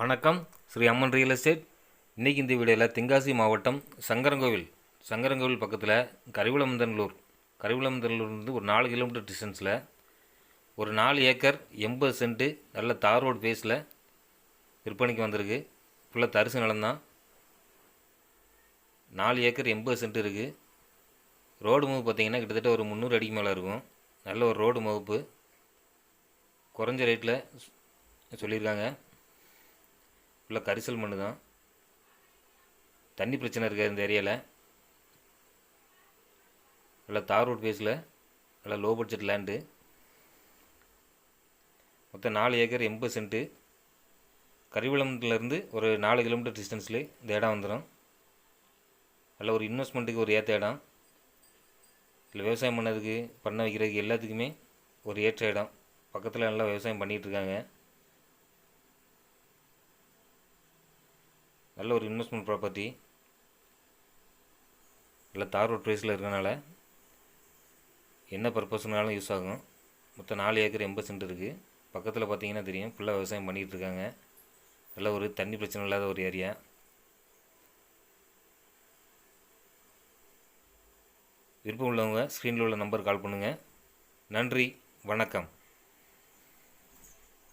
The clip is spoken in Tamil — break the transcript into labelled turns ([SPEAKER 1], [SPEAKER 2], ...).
[SPEAKER 1] வணக்கம். ஸ்ரீ அம்மன் ரியல் எஸ்டேட் இன்றைக்கி இந்த வீடியோவில் தென்காசி மாவட்டம் சங்கரங்கோவில். சங்கரங்கோவில் பக்கத்தில் கரிவளமுந்தனூர் கரிவளமுந்தனூர்லேருந்து ஒரு நாலு கிலோமீட்டர் டிஸ்டன்ஸில் ஒரு நாலு ஏக்கர் எண்பது சென்ட்டு நல்ல தார் ரோடு பேஸில் விற்பனைக்கு வந்திருக்கு. ஃபுல்லாக தரிசு நிலம்தான் நாலு ஏக்கர் எண்பது சென்ட் இருக்குது ரோடு மூவ் பார்த்தீங்கன்னா கிட்டத்தட்ட ஒரு முந்நூறு அடிக்கு மேலே இருக்கும். நல்ல ஒரு ரோடு முகப்பு குறைஞ்ச ரேட்டில் சொல்லியிருக்காங்க. ஃபுல்லாக கரிசல் மண்ணு தான். தண்ணி பிரச்சனை இருக்காது இந்த ஏரியாவில் நல்லா தார் ரோட் பேஸில் நல்லா லோ பட்ஜெட் லேண்டு மொத்தம் நாலு ஏக்கர் எண்பது சென்ட்டு கரிவளம்லேருந்து ஒரு நாலு கிலோமீட்டர் டிஸ்டன்ஸில் இந்த இடம் வந்துடும் நல்ல ஒரு இன்வெஸ்ட்மெண்ட்டுக்கு ஒரு ஏற்ற இடம். இல்லை விவசாயம் பண்ணதுக்கு பண்ண வைக்கிறதுக்கு எல்லாத்துக்குமே ஒரு ஏற்ற இடம். பக்கத்தில் நல்லா விவசாயம் பண்ணிகிட்டு நல்ல ஒரு இன்வெஸ்ட்மெண்ட் ப்ராப்பர்ட்டி நல்ல தார் ரோட் ப்ரைஸில் இருக்கனால என்ன பர்பஸ்னாலும் யூஸ் ஆகும். மொத்தம் நாலு ஏக்கர் எண்பது சென்ட் இருக்குது பக்கத்தில் பார்த்தீங்கன்னா தெரியும். ஃபுல்லாக விவசாயம் பண்ணிகிட்டு இருக்காங்க. நல்ல ஒரு தண்ணி பிரச்சனை இல்லாத ஒரு ஏரியா விருப்பம் உள்ளவங்க ஸ்க்ரீனில் உள்ள நம்பர் கால் பண்ணுங்கள் நன்றி. வணக்கம்.